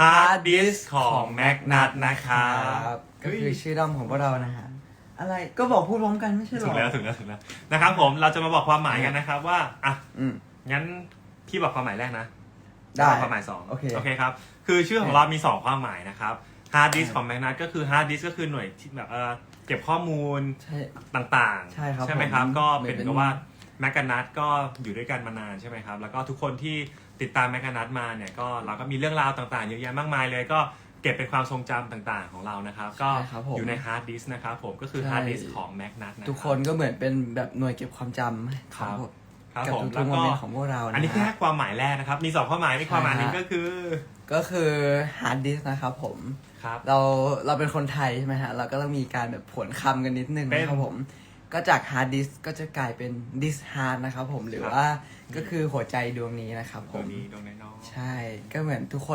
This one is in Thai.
Hard Disk ของ Magnat นะครับ ก็คือชื่อด้อมของพวกเรานะฮะ อะไรก็บอกพูดพร้อมกันไม่ใช่หรถึองแล้วถึงแล้วถึงแล้วนะครับผมเราจะมาบอกความหมายกันนะครับว่า อะ อืม งั้นพี่บอกความหมายแรกนะได้บอกความหมายสองโอเคโอเคครับ คือชื่อของเรามีสองความหมายนะครับ Hard Disk ของ Magnat ก็คือ Hard Disk ก็คือหน่วยที่แบบเออเก็บข้อมูลใช่ต่างๆ ใช่ครับไหมครับผมก็เหมืเป็อนนเป็นกับว่า แมกกานัทก็อยู่ด้วยกันมานานใช่ไหมครับ แล้วก็ทุกคนที่ติดตามแมกกานัทมาเนี่ยก็เราก็มีเรื่องราวต่างๆเยอะแยะมากมายเลยก็เก็บเป็นความทรงจำต่างๆของเรานะครับ ก็ใช่ครับผมอยู่ในฮาร์ดดิสก์นะครับผมก็คือใช่ ฮาร์ดดิสก์ของแมกนัทนะทุกคนก็เหมือนเป็นแบบหน่วยเก็บความจำครับของครับกับผมทุแล้กวๆโมก็เมนต์ของพวกเรานะอันนี้แค่ความหมายแรกนะครับ มีสองความหมายมีความหมายหนึงใช่ฮะ ก็คือก็คือฮาร์ดดิสนะครับผม ครับ เราเราเป็นคนไทยใช่ไหมฮะ เราก็ต้องมีการแบบผวนคำกันนิดนึงเป็น นะครับผม ก็จากฮาร์ดดิสก็จะกลายเป็นดิสฮาร์ดนะครับผมหรือครับว่าก็คือหัวใจดวงนี้นะครับผตัวม นี้ตรงน้อยๆ ใช่ก็เหมือนทุกคน